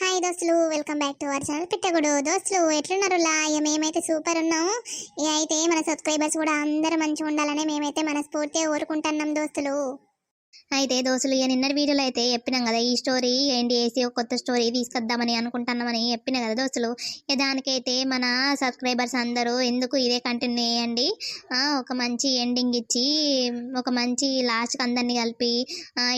Hi దోస్తులు. Welcome back to our channel పిట్టగుడు. దోస్తులు ఎట్లున్నారు? లా మేమైతే సూపర్ ఉన్నాము. ఇక అయితే మన సబ్స్క్రైబర్స్ కూడా అందరూ మంచిగా ఉండాలని మేమైతే మనస్ఫూర్తిగా కోరుకుంటున్నాం దోస్తులు. అయితే దోస్తులు ఇక నిన్నటి వీడియోలో అయితే చెప్పినాం కదా ఈ స్టోరీ ఏంటి వేసి ఒక కొత్త స్టోరీ తీసుకొద్దామని అనుకుంటున్నామని చెప్పిన కదా దోస్తులు. దానికైతే మన సబ్స్క్రైబర్స్ అందరూ ఎందుకు ఇదే కంటిన్యూ చేయండి ఒక మంచి ఎండింగ్ ఇచ్చి ఒక మంచి లాస్ట్కి అందరినీ కలిపి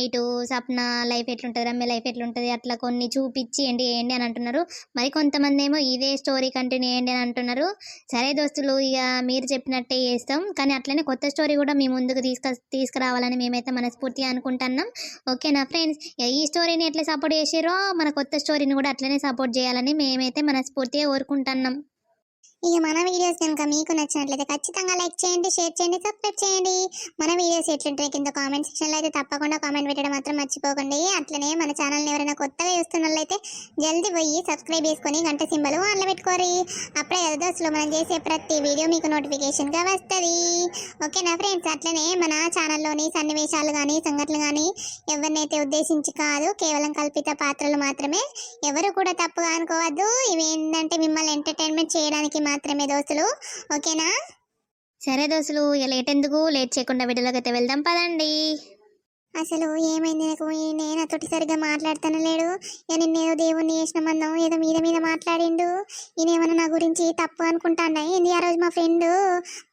ఇటు సప్న లైఫ్ ఎట్లుంటుంది రమ్య లైఫ్ ఎట్లుంటుంది అట్లా కొన్ని చూపించి ఏంటి ఏంటి అని అంటున్నారు. మరి కొంతమంది ఏమో ఇదే స్టోరీ కంటిన్యూ చేయండి అని అంటున్నారు. సరే దోస్తులు ఇక మీరు చెప్పినట్టే చేస్తాం. కానీ అట్లనే కొత్త స్టోరీ కూడా మీ ముందుకు తీసుక తీసుకురావాలని మేమైతే మనస్ఫూర్తిగా అనుకుంటున్నాం. ఓకేనా ఫ్రెండ్స్ ఈ స్టోరీని ఎట్లా సపోర్ట్ చేసిరో మన కొత్త స్టోరీని కూడా అట్లనే సపోర్ట్ చేయాలని మేమైతే మనస్ఫూర్తిగా కోరుకుంటున్నాం. ఇక మన వీడియోస్ కనుక మీకు నచ్చినట్లయితే ఖచ్చితంగా లైక్ చేయండి షేర్ చేయండి సబ్స్క్రైబ్ చేయండి. మన వీడియోస్ ఎట్లుంటాయి కింద కామెంట్ సెక్షన్లో అయితే తప్పకుండా కామెంట్ పెట్టడం మాత్రం మర్చిపోకండి. అట్లనే మన ఛానల్ని ఎవరైనా కొత్తగా చూస్తున్నట్లయితే జల్దీ పోయి సబ్స్క్రైబ్ చేసుకొని గంట సింబల్ ఆన్లో పెట్టుకోరి అప్పుడే కదా దోస్తులు మనం చేసే ప్రతి వీడియో మీకు నోటిఫికేషన్గా వస్తుంది. ఓకేనా ఫ్రెండ్స్ అట్లనే మన ఛానల్లోని సన్నివేశాలు కానీ సంఘటనలు కానీ ఎవరినైతే ఉద్దేశించి కాదు కేవలం కల్పిత పాత్రలు మాత్రమే ఎవరు కూడా తప్పుగా అనుకోవద్దు. ఇవి ఏంటంటే మిమ్మల్ని ఎంటర్టైన్మెంట్ చేయడానికి మాత్రమే దోస్తులు. ఓకేనా? సరే దోస్తులు ఇక లేట్ ఎందుకు? లేట్ చేయకుండా వీడియోలోకి అయితే వెళ్దాం పదండి. అసలు ఏమైంది నాకు? ఈయన నాతోటి సరిగ్గా మాట్లాడుతానే లేడు? నిన్నేదో దేవుణ్ణి చేసిన మందం ఏదో మీద మీద మాట్లాడిండు? ఈయన ఏమన్నా నా గురించి తప్పు అనుకుంటాడా? ఏంది ఆ రోజు మా ఫ్రెండ్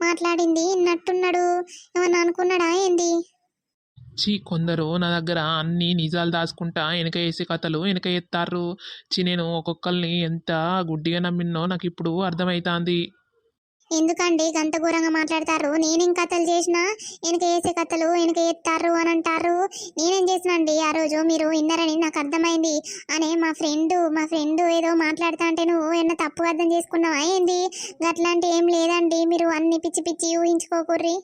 మాట్లాడింది? నట్టున్నాడు ఏమన్నా అనుకున్నాడా ఏంది? చీ కొందరు నా దగ్గర అన్ని నిజాలు దాచుకుంటా వెనక వేసే కథలు వెనక ఎత్తారు. చి నేను ఒక్కొక్కరిని ఎంత గుడ్డిగా నమ్మినో నాకు ఇప్పుడు అర్థమవుతాంది ఎందుకండి గంత ఘోరంగా మాట్లాడతారు? నేనేం కథలు చేసినా వెనక వేసే కథలు వెనక ఎత్తారు అని అంటారు. నేనేం చేసినండి ఆ రోజు మీరు విన్నారని నాకు అర్థమైంది. అనే మా ఫ్రెండ్ మా ఫ్రెండ్ ఏదో మాట్లాడుతా అంటే నువ్వు ఏమన్నా తప్పు అర్థం చేసుకున్నావా ఏంది? అట్లాంటి ఏం లేదండి. మీరు అన్ని పిచ్చి పిచ్చి ఊహించుకోకుర్రి.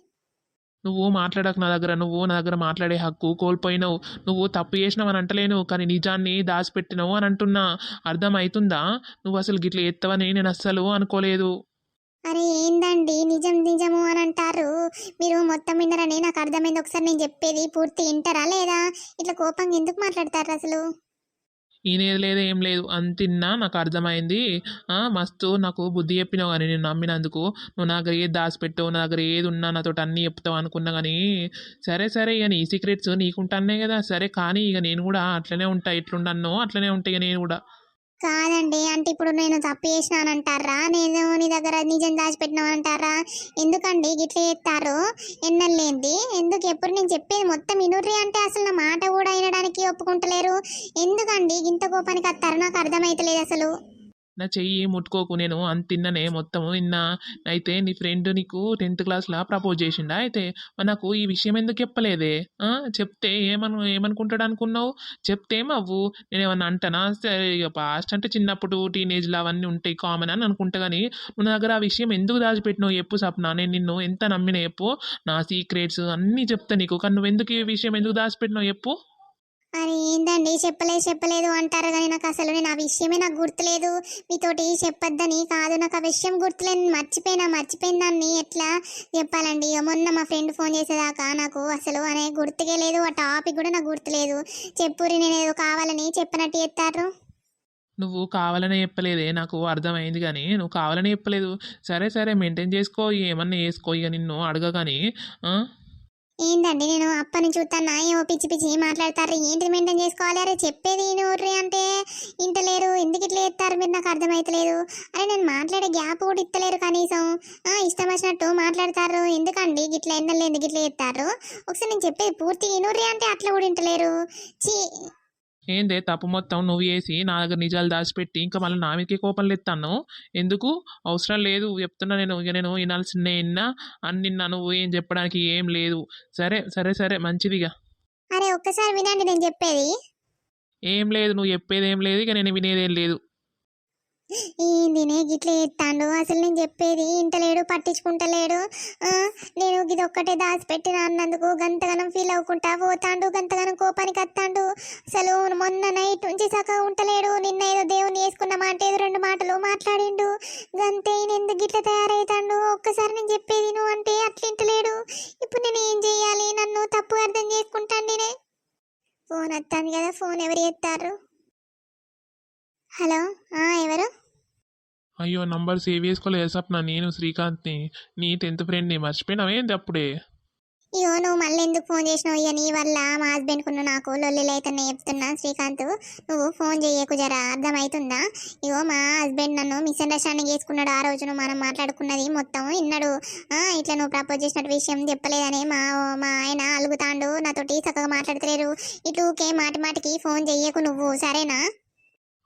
నువ్వు మాట్లాడకు నా దగ్గర నువ్వు నా దగ్గర మాట్లాడే హక్కు కోల్పోయినావు. నువ్వు తప్పు చేసినావు అని అంటలేను కానీ నిజాన్ని దాచిపెట్టినావు అని అంటున్నా. అర్థమవుతుందా నువ్వు అసలు గిట్ల ఎత్తవని నేను అస్సలు అనుకోలేదు. అరే ఏందండి? నిజం నిజము అని అంటారు. మీరు మొత్తం విన్నరని నాకు అర్థమైంది. ఒకసారి నేను చెప్పేది పూర్తి వింటారా లేదా? ఇట్లా కోపంగా ఎందుకు మాట్లాడతారు అసలు? ఈయనేది లేదు ఏం లేదు. అంతిన్నా నాకు అర్థమైంది. మస్తు నాకు బుద్ధి చెప్పినావు కానీ నేను నమ్మినందుకు. నువ్వు నా దగ్గర ఏది దాచిపెట్టావు నా దగ్గర ఏది ఉన్నా నాతో అన్నీ చెప్తావు అనుకున్నా కానీ సరే సరే ఇక నీ సీక్రెట్స్ నీకుంటానే కదా. సరే కానీ ఇక నేను కూడా అట్లనే ఉంటా. ఎట్లుండన్నో అట్లనే ఉంటాయి ఇక నేను కూడా. కాదండి. అంటే ఇప్పుడు నేను తప్పు చేసినానంటారా? నేను నీ దగ్గర నిజం దాచిపెట్టినానంటారా? ఎందుకండి గిట్ల చేస్తారు ఎన్నలేంది ఎందుకు ఎప్పుడు నేను చెప్పేది మొత్తం ఇనుర్రి అంటే అసలు నా మాట కూడా వినడానికి ఒప్పుకుంటలేరు. ఎందుకండి ఇంత కోపానికి వస్తారు నాకు అర్థమైతలేదు అసలు. నా చెయ్యి ముట్టుకోకు నేను అంత తిన్ననే మొత్తము నిన్న అయితే నీ ఫ్రెండ్ నీకు టెన్త్ క్లాస్లో ప్రపోజ్ చేసిండా? అయితే నాకు ఈ విషయం ఎందుకు చెప్పలేదే? చెప్తే ఏమను ఏమనుకుంటాడు అనుకున్నావు? చెప్తే ఏమవ్వు నేను ఏమన్నా అంటానా? సరే పాస్ట్ అంటే చిన్నప్పుడు టీనేజ్లో అవన్నీ ఉంటాయి కామన్ అని అనుకుంటా కానీ నువ్వు నా దగ్గర ఆ విషయం ఎందుకు దాచిపెట్టినావు చెప్పు సప్న. నేను నిన్ను ఎంత నమ్మిన చెప్పు. నా సీక్రెట్స్ అన్నీ చెప్తా నీకు. కానీ నువ్వు ఎందుకు ఈ విషయం ఎందుకు దాచిపెట్టినావు చెప్పు. అరే ఏందండి? చెప్పలేదు చెప్పలేదు అంటారు కానీ నాకు అసలు నేను ఆ విషయమే నాకు గుర్తులేదు. మీతోటి చెప్పొద్దని కాదు నాకు ఆ విషయం గుర్తులేదు మర్చిపోయినా మర్చిపోయిన దాన్ని ఎట్లా చెప్పాలండి? మొన్న మా ఫ్రెండ్ ఫోన్ చేసేదాకా నాకు అసలు అనే గుర్తుకే లేదు ఆ టాపిక్ కూడా నాకు గుర్తులేదు. చెప్పురి నేను ఏదో కావాలని చెప్పినట్టు చెప్తారు. నువ్వు కావాలనే చెప్పలేదే నాకు అర్థమైంది కానీ నువ్వు కావాలనే చెప్పలేదు. సరే సరే మెయింటైన్ చేసుకో ఏమన్నా వేసుకో ఇక నిన్ను అడగ కానీ ఏంటండి నేను అప్పని చూస్తాను ఏమో పిచ్చి పిచ్చి మాట్లాడతారు ఏంటి మెయింటైన్ చేసుకోవాలి? అరే చెప్పేది నోర్రి అంటే ఇంటలేరు ఎందుకు ఇట్లా చేస్తారు మీరు నాకు అర్థమవుతలేదు అరే నేను మాట్లాడే గ్యాప్ కూడా ఇస్తలేరు కనీసం. ఇష్టం వచ్చినట్టు మాట్లాడతారు. ఎందుకండి గిట్లా ఎన్నెళ్ళు ఎందుకు ఇట్లా చేస్తారు ఒకసారి నేను చెప్పేది పూర్తి ఇనుర్రి అంటే అట్లా కూడా ఇంటలేరు. చీ ఏందే తప్పు మొత్తం నువ్వు వేసి నా దగ్గర నిజాలు దాచిపెట్టి ఇంకా మళ్ళీ నా మీదకి కోపం లేస్తాను ఎందుకు? అవసరం లేదు చెప్తున్నా నేను. ఇక నేను వినాల్సిన విన్నా అన్ని నువ్వు ఏం చెప్పడానికి ఏం లేదు. సరే సరే సరే. మంచిదిగా అరే ఒక్కసారి వినండి నేను చెప్పేది. ఏం లేదు నువ్వు చెప్పేది ఏం లేదు. ఇక నేను వినేదేం లేదు. ఏందినే గిట్ల ఎత్తాండు? అసలు నేను చెప్పేది ఇంటలేడు పట్టించుకుంటలేడు. నేను ఇది ఒక్కటే దాచిపెట్టిన అన్నందుకు గంతగనం ఫీల్ అవ్వకుండా పోతాండు గంతగనం కోపానికి వస్తాండు అసలు మొన్న నైట్ నుంచి సగం ఉంటలేడు. నిన్న ఏదో దేవుని వేసుకున్న మాట ఏదో రెండు మాటలు మాట్లాడిండు. గంతే ఎందుకు గిట్ల తయారైతాండు? ఒక్కసారి నేను చెప్పేది నువ్వు అంటే అట్లింటలేడు ఇప్పుడు నేను ఏం చేయాలి? నన్ను తప్పు అర్థం చేసుకుంటాను నేనే ఫోన్ వస్తాను కదా ఫోన్ ఎవరు ఎత్తారు? హలో ఎవరు? అయ్యో నంబర్ సేవ్ చేసుకోలేదు సప్న. నేను శ్రీకాంత్ని నీ టెన్త్ ఫ్రెండ్ని మర్చిపోయినావేంది అప్పుడే? ఇగో నువ్వు మళ్ళీ ఎందుకు ఫోన్ చేసినావు? ఇక నీ వల్ల మా హస్బెండ్ కున్న నాకు లొల్లిలైతేనే చెప్తున్నా. శ్రీకాంత్ నువ్వు ఫోన్ చేయకు జరా అర్థమవుతుందా ఇగో మా హస్బెండ్ నన్ను మిస్అండర్స్టాండింగ్ చేసుకున్నాడు ఆ రోజు. నువ్వు మనం మాట్లాడుకున్నది మొత్తం విన్నాడు. ఇట్లా నువ్వు ప్రపోజ్ చేసినట్టు విషయం చెప్పలేదని మా మా ఆయన అలుగుతాండు. నాతోటి చక్కగా మాట్లాడతలేరు. ఇటు ఊకే మాటి మాటికి ఫోన్ చెయ్యకు నువ్వు సరేనా?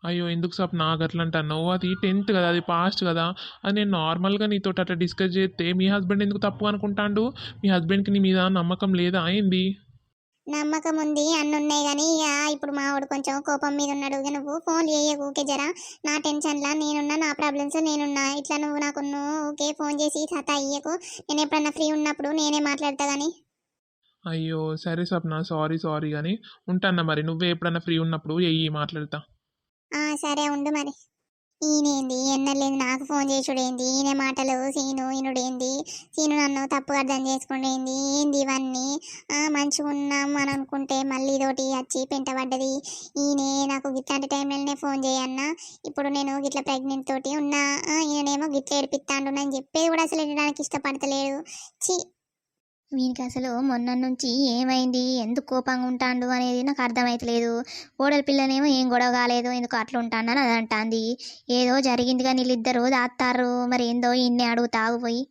అయ్యో ఎందుకు సప్న గట్లా అంటున్నావు అది టెన్త్ కదా అది పాస్ట్ కదా. అది నేను నార్మల్గా నీతో అట్లా డిస్కస్ చేస్తే మీ హస్బెండ్ ఎందుకు తప్పు అనుకుంటాడు? మీ హస్బెండ్కి నీ మీద నమ్మకం లేదా ఏంది? నమ్మకం ఉంది అన్ని ఉన్నాయి కానీ ఇక ఇప్పుడు మా వాడు కొంచెం కోపం మీద ఉన్నాడు. ఇక నువ్వు ఫోన్ చేయకు ఊకే జరా? నా టెన్షన్లా నేనున్నా నా ప్రాబ్లమ్స్ నేనున్నా. ఇట్లా నువ్వు నాకు ఊకే ఫోన్ చేసి సతా ఇయ్యకు. నేను ఎప్పుడన్నా ఫ్రీ ఉన్నప్పుడు నేనే మాట్లాడతా కానీ అయ్యో సరే సప్న సారీ సారీ కానీ ఉంటాను మరి నువ్వే ఎప్పుడన్నా ఫ్రీ ఉన్నప్పుడు ఎయ్యి మాట్లాడతా. ఆ సరే ఉండు మరి. ఈయనేంది? ఎన్నలేదు నాకు ఫోన్ చేసుడేంది? ఈయన మాటలు సీను ఈనుడేంది? సీను నన్ను తప్పుగా అర్థం చేసుకుండేంది? ఏంది ఇవన్నీ? మంచిగా ఉన్నాం అని అనుకుంటే మళ్ళీ ఇదోటి వచ్చి పెంట పడ్డది. ఈయనే నాకు ఇట్లాంటి టైంలోనే ఫోన్ చేయన్నా. ఇప్పుడు నేను గిట్ల ప్రెగ్నెంట్ తోటి ఉన్నా. ఈయనేమో గిట్ల ఏడిపిస్తాండు నేను చెప్పేది కూడా అసలు వినడానికి ఇష్టపడతలేడు. చి వీనికి అసలు మొన్న నుంచి ఏమైంది? ఎందుకు కోపంగా ఉంటాడు అనేది నాకు అర్థమైతలేదు. ఓడల పిల్లనేమో ఏం గొడవ కాలేదు ఎందుకు అట్లా ఉంటానని అది అంటాంది. ఏదో జరిగింది కానీ వీళ్ళిద్దరు దాత్తారు మరి ఏందో ఇన్ని అడుగు పోయి.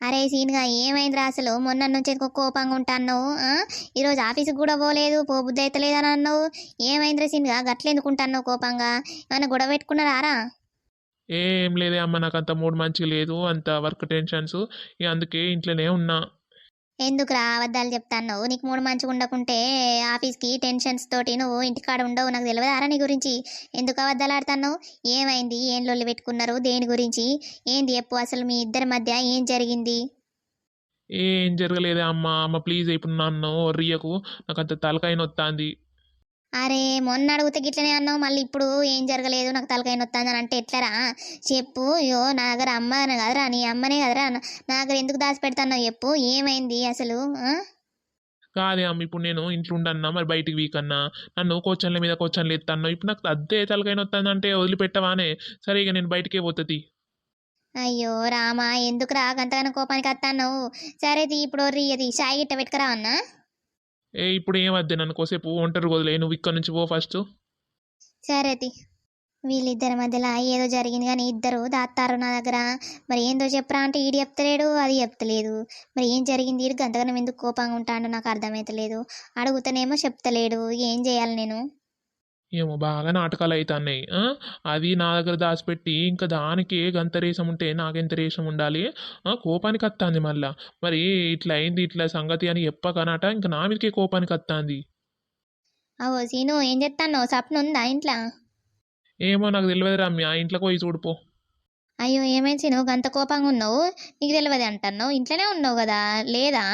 అరే సీన్గా ఏమైందిరా అసలు? మొన్న నుంచి ఎందుకు కోపంగా ఉంటాన్నావు? ఆ? ఈరోజు ఆఫీస్కి కూడా పోలేదు పోబుద్ది అవుతలేదు అని అన్నావు. ఏమైందిరా సీన్గా? గట్ల ఎందుకు ఉంటాన్నావు కోపంగా? ఏమైనా గొడవ పెట్టుకున్నారా ఏం లేదే అమ్మ నాకు అంత మూడు మంచిగా లేదు. అంత వర్క్ టెన్షన్స్. అందుకే ఇంట్లోనే ఉన్నా. ఎందుకు రా అబద్ధాలు చెప్తాను నీకు మూడు మంచిగా ఉండకుంటే ఆఫీస్కి టెన్షన్స్ తోటి నువ్వు ఇంటికాడ ఉండవు నాకు తెలియదారా నీ గురించి? ఎందుకు అబద్ధాలు ఆడతాను ఏమైంది? ఏం లొల్లి పెట్టుకున్నారు? దేని గురించి? ఏంది చెప్పు అసలు మీ ఇద్దరి మధ్య ఏం జరిగింది? ఏం జరగలేదే అమ్మ. అమ్మ ప్లీజ్ ఇప్పుడు నన్ను రియకు నాకు అంత తలకాయ నొత్తాంది. అరే మొన్న అడిగితే గిట్లనే అన్నావు మళ్ళీ ఇప్పుడు ఏం జరగలేదు నాకు తలకాయ నొత్తాంది అని అంటే ఎట్లరా? చెప్పు అయ్యో నా దగ్గర అమ్మ కదరా నీ అమ్మనే కదరా నా దగ్గర ఎందుకు దాచిపెడతాన్నావు చెప్పు ఏమైంది అసలు? కాదే అమ్మ ఇప్పుడు నేను ఇంట్లో ఉండన్నా మరి బయటికి వీక్ అన్నా నన్ను కోచన్ల మీద కోచన్లు ఎత్తాను ఇప్పుడు నాకు అద్దే తలకాయ నొత్తాందంటే వదిలిపెట్టవానే సరే ఇక నేను బయటికే పోతుంది అయ్యో రామా ఎందుకు రా గంతగానో కోపానికి వస్తాన్నావు సరే ఇప్పుడు ఒర్రి అది షాయి గిట్ట పెట్టుకురా అన్నా ఏ ఇప్పుడు ఏం నన్ను కోసేపు ఒంటరి వదిలే. నువ్వు ఇక్కడ నుంచి పో ఫస్ట్ సరేతి వీళ్ళిద్దరి మధ్యలో ఏదో జరిగింది కానీ ఇద్దరు దాత్తారు నా దగ్గర. మరి ఏందో చెప్పరా అంటే ఈడు చెప్తలేడు అది చెప్తలేదు. మరి ఏం జరిగింది? ఈడు గంతగనం ఎందుకు కోపంగా ఉంటాడో నాకు అర్థమైతలేదు. అడుగుతానేమో చెప్తలేడు. ఏం చేయాలి నేను? ఏమో బాగా నాటకాలు అవుతున్నాయి? అది నా దగ్గర దాచిపెట్టి ఇంకా దానికి గంత రేషం ఉంటే నాకెంత రేషం ఉండాలి కోపానికి వస్తుంది మళ్ళా. మరి ఇట్లా అయింది ఇట్లా సంగతి అని చెప్పకనట ఇంకా నా మీదకే కోపానికి వస్తుంది అవో సీను ఏం చెప్తాను సప్న ఉందా ఇంట్లో? ఏమో నాకు తెలియదు రమ్య. ఇంట్లోకి పోయి చూడిపో అయ్యో ఏమైంది సీను? గంత కోపంగా ఉన్నావు? నీకు తెలియదు అంటున్నావు ఇంట్లోనే ఉన్నావు కదా? లేదా?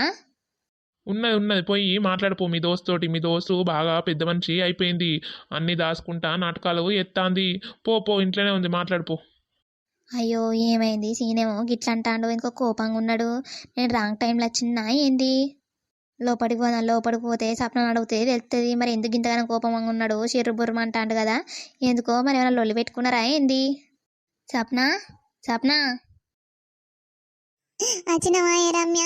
ఉన్నది ఉన్నది. పోయి మాట్లాడిపో. మీ దోస్తుతోటి మీ దోస్తు బాగా పెద్ద మనిషి అయిపోయింది. అన్నీ దాచుకుంటా నాటకాలు ఎత్తాంది. పో పో ఇంట్లోనే ఉంది. మాట్లాడిపో. అయ్యో ఏమైంది? సీనేమో గిట్ల అంటాడు ఇంకో కోపంగా ఉన్నాడు నేను రాంగ్ టైంలో వచ్చినా ఏంది? లోపలికి పోదా లోపలికి పోతే సప్నం అడిగితే తెలుస్తుంది మరి ఎందుకు ఇంతగానో కోపంగా ఉన్నాడు చిర్రు బుర్రం అంటాడు కదా. ఎందుకో మరి ఏమైనా లొల్లి పెట్టుకున్నారా? ఏంది? సప్న సప్న వచ్చినవా రమ్య.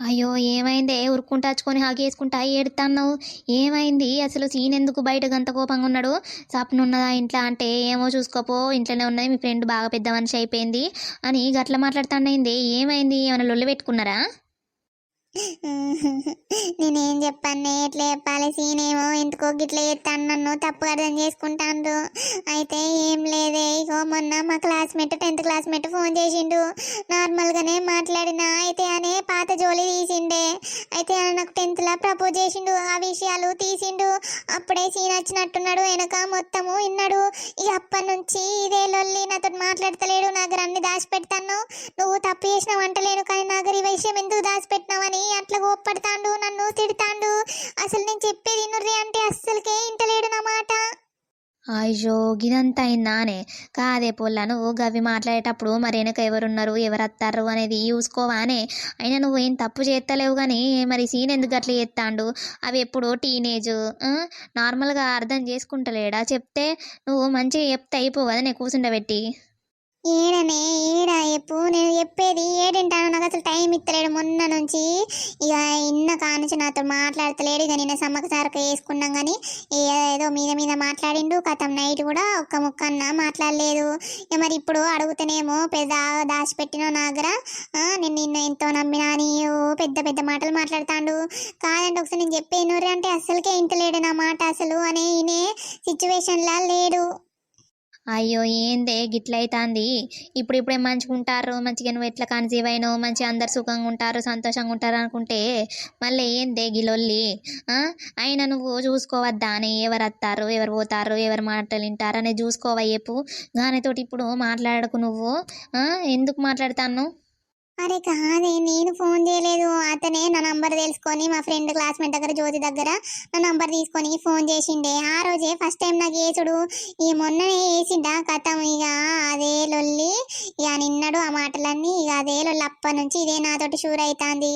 అయ్యో ఏమైందే? ఉరుక్కుంటా వచ్చుకొని హాగేసుకుంటా ఏడుతాన్నావు ఏమైంది? అసలు సీన్ ఎందుకు బయటకు అంత కోపంగా ఉన్నాడు? సప్న ఉన్నదా ఇంట్లో? అంటే ఏమో చూసుకోపో ఇంట్లోనే ఉన్నది మీ ఫ్రెండ్ బాగా పెద్ద మనిషి అయిపోయింది అని గట్ల మాట్లాడుతాండైంది. ఏమైంది? ఏమైనా లొల్లు పెట్టుకున్నారా? చెప్పన్నే చెప్పాను ఎట్లా చెప్పాలి సీనేమో ఎందుకో గిట్ల చేస్తాను నన్ను తప్పు అర్థం చేసుకుంటాను అయితే ఏం లేదే ఇగో మొన్న మా క్లాస్మేట్ టెన్త్ క్లాస్మేట్ ఫోన్ చేసిండు. నార్మల్గానే మాట్లాడినా అయితే అనే పాత జోలి తీసిండే. అయితే ఆయన నాకు టెన్త్లో ప్రపోజ్ చేసిండు ఆ విషయాలు తీసిండు. అప్పుడే సీన్ వచ్చినట్టున్నాడు వెనక మొత్తము విన్నాడు. ఇక అప్పటి నుంచి ఇదే లొల్లి నాతో మాట్లాడతలేడు నా దగ్గర అన్ని దాచిపెడతాను. నువ్వు తప్పు చేసిన వంటలేను కానీ నా దగ్గర ఈ విషయం ఎందుకు దాచిపెట్టినావని అట్లా కోప్పడతాండు నన్ను తిడతాండు. అసలు నేను చెప్పేది నుర్రి అంటే అస్సలకే ఇంటలేడు నా మాట. అయ్యో గిదంతా అయిందానే కాదే పొల్ల నువ్వు గవి మాట్లాడేటప్పుడు మరి వెనక ఎవరున్నారు ఎవరు అనేది చూసుకోవానే. అయినా నువ్వు ఏం తప్పు చేస్తలేవు కానీ మరి సీన్ ఎందుకు అట్లా చేస్తాండు అవి ఎప్పుడు టీనేజ్ నార్మల్గా అర్థం చేసుకుంటలేడా? చెప్తే నువ్వు మంచిగా చెప్తే అయిపోవదనే నేను కూర్చుండబెట్టి ఏడనే ఏడా చెప్పు నేను చెప్పేది ఏడింటాను? నాకు అసలు టైం ఇస్తలేడు మొన్న నుంచి ఇక ఇన్న కానుంచి నాతో మాట్లాడతలేడు. ఇక నిన్న సమ్మక సారక వేసుకున్నాం కానీ ఏదో మీద మీద మాట్లాడిండు. కథం నైట్ కూడా ఒక్క ముక్క అన్న మాట్లాడలేదు. ఇక మరి ఇప్పుడు అడుగుతేనేమో పెద్ద దాచిపెట్టినో నా దగ్గర. నేను నిన్ను ఎంతో నమ్మినా అని పెద్ద పెద్ద మాటలు మాట్లాడతాడు. కాదంటే ఒకసారి నేను చెప్పేను అంటే అసలుకే ఇంటలేడు నా మాట అసలు అనే ఈయనే సిచ్యువేషన్లా లేడు. అయ్యో ఏందే గిట్లయితాంది? ఇప్పుడు ఇప్పుడే మంచిగా ఉంటారు మంచిగా నువ్వు ఎట్లా కన్సీవ్ అయినావు మంచిగా అందరు సుఖంగా ఉంటారు సంతోషంగా ఉంటారు అనుకుంటే మళ్ళీ ఏందే గిలొల్లి? అయినా నువ్వు చూసుకోవద్దా అని ఎవరు వస్తారు ఎవరు పోతారు ఎవరు మాటలు వింటారు అనేది చూసుకోవయ్యేపు దానితోటి ఇప్పుడు మాట్లాడకు నువ్వు. ఎందుకు మాట్లాడతాను అరే కాదే నేను ఫోన్ చేయలేదు. అతనే నా నంబర్ తెలుసుకొని మా ఫ్రెండ్ క్లాస్మేట్ దగ్గర జ్యోతి దగ్గర నా నంబర్ తీసుకొని ఫోన్ చేసిండే. ఆ రోజే ఫస్ట్ టైం నాకు వేసుడు ఈ మొన్ననే వేసిండా కథం. ఇక అదే లొల్లి ఇక నిన్నడు ఆ మాటలన్నీ ఇక అదే లొల్లి. అప్పటి నుంచి ఇదే నాతోటి షూర్ అవుతుంది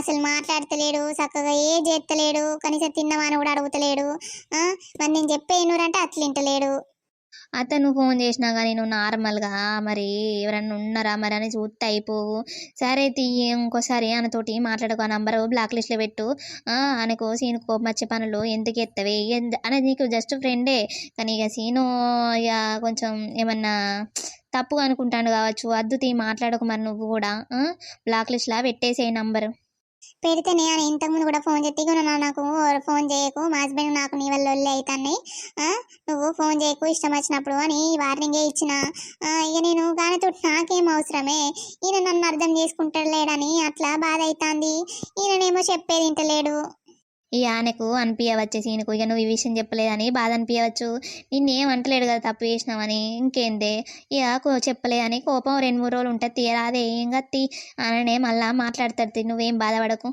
అసలు మాట్లాడతలేడు చక్కగా ఏ చేస్తలేడు కనీసం తిన్నవాని కూడా అడుగుతలేడు. మరి నేను చెప్పే అంటే అట్లా అతను ఫోన్ చేసినా కానీ నువ్వు నార్మల్గా మరి ఎవరన్నా ఉన్నారా మరి అని చూస్తే అయిపోవు. సరే తీయి ఇంకోసారి ఆయనతోటి మాట్లాడుకో ఆ నంబరు బ్లాక్ లిస్ట్లో పెట్టు. ఆయనకు సీను కోపం వచ్చే పనులు ఎందుకు ఎత్తవి? అనేది నీకు జస్ట్ ఫ్రెండే. కానీ ఇక సీను ఇక కొంచెం ఏమన్నా తప్పుగా అనుకుంటాను కావచ్చు. అద్దు తీ మాట్లాడకు మరి నువ్వు కూడా. బ్లాక్ లిస్ట్లో పెట్టేసే నంబరు. పెడితేనే ఇంతకు ఇంతకుముందు కూడా ఫోన్ చేస్తే నా- నాకు ఫోన్ చేయకు మా హస్బెండ్ నాకు నీ వల్ల ఒళ్ళి అవుతాయి నువ్వు ఫోన్ చేయకు ఇష్టం వచ్చినప్పుడు అని వార్నింగే ఇచ్చిన. ఆ, ఇక నేను గానితో నాకేం అవసరమే? ఈయన నన్ను అర్థం చేసుకుంటాడు లేడని అట్లా బాధ అవుతుంది ఈయననేమో చెప్పేది ఇంటలేడు ఇక ఆయనకు అనిపించవచ్చు సీనుకు ఇక నువ్వు ఈ విషయం చెప్పలేదని బాధ అనిపించవచ్చు నిన్నేం అంటలేడు కదా తప్పు చేసినావని. ఇంకేందే? ఇక కో- చెప్పలేదని కోపం రెండు మూడు రోజులు ఉంటుంది తీరాదే. ఏం కత్తి అననే మళ్ళా మాట్లాడతాడు నువ్వేం బాధపడకు.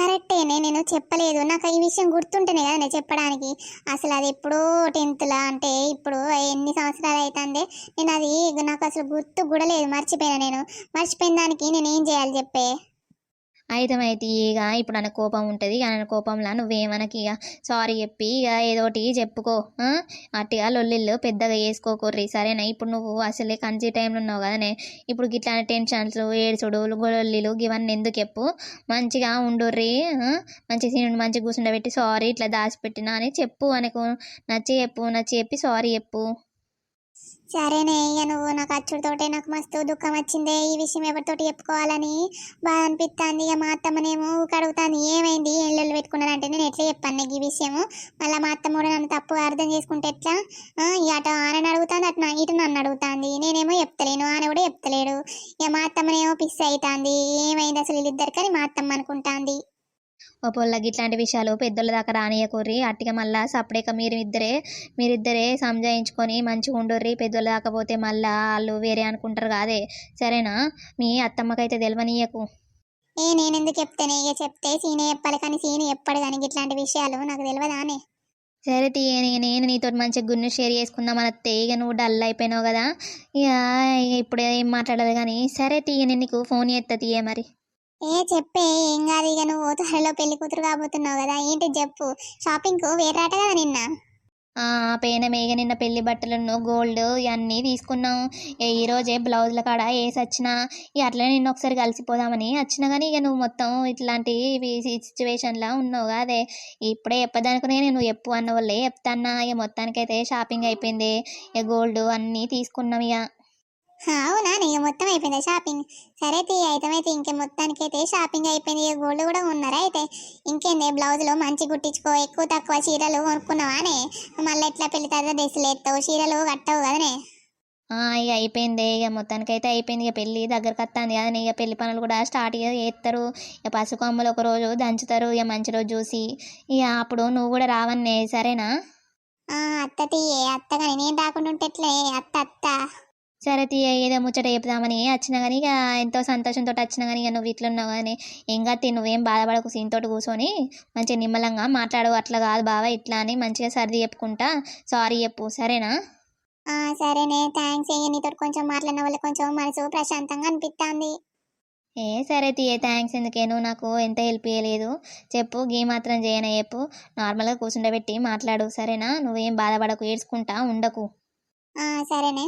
కరెక్టేనే నేను చెప్పలేదు. నాకు ఈ విషయం గుర్తుంటేనే కదా నేను చెప్పడానికి. అసలు అది ఎప్పుడో టెన్త్లా అంటే ఇప్పుడు ఎన్ని సంవత్సరాలు అవుతుంది నేను అది నాకు అసలు గుర్తు కూడా లేదు. మర్చిపోయినా నేను. మర్చిపోయిన దానికి నేను ఏం చేయాలి చెప్పే? అయితే ఇక ఇప్పుడు ఆయన కోపం ఉంటుంది ఆయన కోపంలో నువ్వేమనకి ఇక సారీ చెప్పి ఇక ఏదోటి చెప్పుకో అట్టిగా లొల్లిళ్ళు పెద్దగా వేసుకోకూర్రి సరేనా? ఇప్పుడు నువ్వు అసలే కంచి టైంలో ఉన్నావు కదనే? ఇప్పుడు ఇట్లాంటి టెన్షన్స్ ఏడుచుడు గొల్లీలు ఇవన్నీ ఎందుకు చెప్పు? మంచిగా ఉండుర్రి మంచి తినండి మంచిగా కూర్చుండబెట్టి సారీ ఇట్లా దాచిపెట్టినా అని చెప్పు అనకు నచ్చి చెప్పు నచ్చి చెప్పి సారీ చెప్పు. సరేనే ఇక నువ్వు నాకు అచ్చుడితోటే నాకు మస్తు దుఃఖం వచ్చిందే. ఈ విషయం ఎవరితోటి చెప్పుకోవాలని బాధ అనిపిస్తుంది ఇక మా అత్తమ్మనేమో కడుగుతాను ఏమైంది? ఎల్లెళ్ళు పెట్టుకున్నారంటే నేను ఎట్లా చెప్పాను ఈ విషయము? మళ్ళీ మా అత్తమ్మ కూడా నన్ను తప్పు అర్థం చేసుకుంటే ఎట్లా? ఇక అటు ఆనని అడుగుతాంది అటు ఇటు నన్ను అడుగుతాంది. నేనేమో చెప్తలేను. ఆయన కూడా చెప్తలేడు. ఇక మా అత్తమ్మనేమో పిస్ అవుతుంది ఏమైంది అసలు వీళ్ళిద్దరికని మా అత్తమ్మ అనుకుంటాంది. ఓ పొల్లకి ఇట్లాంటి విషయాలు పెద్దోళ్ళ దాకా రానియకూర్రి. అట్టిగా మళ్ళా సపరేక మీరు ఇద్దరే మీరిద్దరే సంజాయించుకొని మంచిగా ఉండుర్రి. పెద్దోళ్ళ దాకా పోతే మళ్ళా వాళ్ళు వేరే అనుకుంటారు కాదే. సరేనా? మీ అత్తమ్మకైతే తెలియనీయకు ఏ నేను ఎందుకు చెప్తేనే? ఇక చెప్తే సీనే చెప్పాలి కానీ సీని చెప్పాడు కానీ ఇట్లాంటి విషయాలు నాకు తెలియదానే సరే తీయ నేను నీతో మంచిగా గున్ను షేర్ చేసుకుందాం అని ఇక నువ్వు డల్ అయిపోయినావు కదా. ఇక ఇక ఇప్పుడు ఏం మాట్లాడదు కానీ. సరే తీయ నేను నీకు ఫోన్ చేస్తా తీయ మరి. ఏ చెప్పే ఏం కాదు ఇక నువ్వు త్వరలో పెళ్ళి కూతురు కాబోతున్నావు కదా ఏంటి చెప్పు షాపింగ్కు వేరాట కదా నిన్న? ఆ పేన మేఘ నిన్న పెళ్ళి బట్టలను గోల్డ్ ఇవన్నీ తీసుకున్నాం. ఈ రోజే బ్లౌజ్ల కాడ వేసి వచ్చిన ఇక అట్లనే నిన్న ఒకసారి కలిసిపోదామని వచ్చినా కానీ ఇక నువ్వు మొత్తం ఇట్లాంటి సిచ్యువేషన్లో ఉన్నావు అదే. ఇప్పుడే చెప్పదనుకునే నువ్వు చెప్పు అన్న వాళ్ళే చెప్తాన్నా ఇక మొత్తానికైతే షాపింగ్ అయిపోయింది. ఇక గోల్డ్ అన్నీ తీసుకున్నాం ఇక అవునా నీకు మొత్తం అయిపోయిందా షాపింగ్ సరే తీ అయితే ఇంకే మొత్తానికి అయితే షాపింగ్ అయిపోయింది. ఇక గోల్డ్ కూడా ఉన్నారా అయితే? ఇంకేంది బ్లౌజులు మంచి కుట్టించుకో ఎక్కువ తక్కువ చీరలు కొనుక్కున్నావానే? మళ్ళీ ఎట్లా పెళ్ళి తర్వాత డ్రెస్సులు ఎత్తావు చీరలు కట్టవు కదనే? ఇక అయిపోయింది ఇక మొత్తానికైతే అయిపోయింది. ఇక పెళ్ళి దగ్గరకు వస్తుంది కదా ఇక పెళ్ళి పనులు కూడా స్టార్ట్ చేస్తారు. ఇక పసుపు కొమ్మలు ఒక రోజు దంచుతారు ఇక మంచి రోజు చూసి. ఇక అప్పుడు నువ్వు కూడా రావన్నే సరేనా? అత్త తీయే అత్త కానీ నేను రాకుండా ఉంటే ఎట్లే? అత్త అత్త. సరే తీయ ఏదో ముచ్చట చెప్దామని వచ్చినా కానీ ఇక ఎంతో సంతోషంతో వచ్చినా కానీ ఇక నువ్వు ఇట్లున్నావు కానీ ఏం కాదు నువ్వేం బాధపడకు సీన్తోటి కూర్చొని మంచిగా నిమ్మలంగా మాట్లాడు అట్లా కాదు బావ ఇట్లా అని మంచిగా సర్ది చెప్పుకుంటా. సారీ చెప్పు సరేనా? సరేనే థ్యాంక్స్ అయ్యి నీతో కొంచెం మాట్లాడిన వల్ల కొంచెం మనసు ప్రశాంతంగా అనిపిస్తుంది ఏ సరే తీయే థ్యాంక్స్ ఎందుకే? నువ్వు నాకు ఎంత హెల్ప్ చేయలేదు. చెప్పు గీ మాత్రం చేయనా చెప్పు. నార్మల్గా కూర్చుండబెట్టి మాట్లాడు సరేనా? నువ్వేం బాధపడకు ఏడ్చుకుంటా ఉండకు. సరేనే.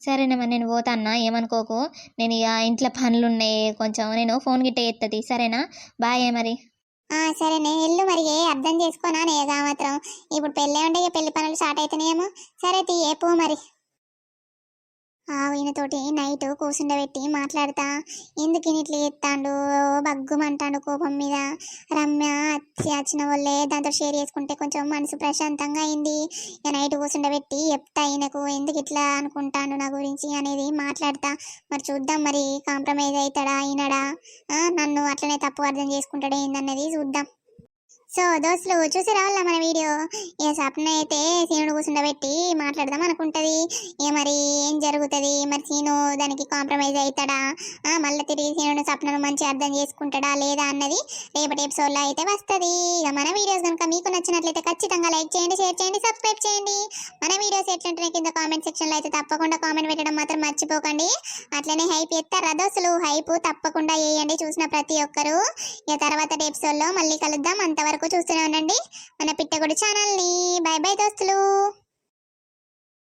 సరేనమ్మా నేను పోతాన్నా ఏమనుకోకు. నేను ఇక ఇంట్లో పనులు ఉన్నాయి కొంచెం నేను ఫోన్ గిట్ట ఎత్తది. సరేనా? బాయ్ మరి. ఆ సరేనే ఇల్లు మరి. ఏ అర్థం చేసుకోనా నేగా మాత్రం ఇప్పుడు పెళ్ళే ఉంటే ఇక పెళ్ళి పనులు స్టార్ట్ అవుతున్నాయేమో సరే తీయే పో మరి. ఈయనతోటి నైట్ కూర్చుండబెట్టి మాట్లాడతా. ఎందుకు ఇట్లా ఎత్తాండు బగ్గుమంటాడు కోపం మీద. రమ్య అచ్చి వచ్చిన వాళ్ళే దాంతో షేర్ చేసుకుంటే కొంచెం మనసు ప్రశాంతంగా అయింది. నైట్ కూర్చుండబెట్టి చెప్తా ఈయనకు ఎందుకు ఇట్లా అనుకుంటాను నా గురించి? అనేది మాట్లాడతా. మరి చూద్దాం మరి కాంప్రమైజ్ అవుతాడా ఈయనడా? నన్ను అట్లనే తప్పు అర్థం చేసుకుంటాడు ఏందన్నది చూద్దాం. సో దోస్తులు చూసి రావాలా మన వీడియో? ఏ స్వప్న అయితే సీనుడు కూర్చుండబెట్టి మాట్లాడదాం అనుకుంటది. ఏ మరి ఏం జరుగుతుంది? మరి సీను దానికి కాంప్రమైజ్ అవుతాడా మళ్ళీ తిరిగి సీనుడు స్వప్నను మంచి అర్థం చేసుకుంటాడా లేదా అన్నది రేపటి ఎపిసోడ్లో అయితే వస్తుంది. ఇక మన వీడియోస్ కనుక మీకు నచ్చినట్లయితే ఖచ్చితంగా లైక్ చేయండి షేర్ చేయండి సబ్స్క్రైబ్ చేయండి. మన వీడియోస్ ఎట్లుంటున్నాయి కింద కామెంట్ సెక్షన్లో అయితే తప్పకుండా కామెంట్ పెట్టడం మాత్రం మర్చిపోకండి. అట్లనే హైప్ ఎత్తారా దోస్తులు? హైప్ తప్పకుండా వేయండి చూసిన ప్రతి ఒక్కరు. ఇక తర్వాత ఎపిసోడ్లో మళ్ళీ కలుద్దాం. అంతవరకు చూస్తూనే ఉండండి. మన పిట్టగుడు ఛానల్ని. బై బై దోస్తులు.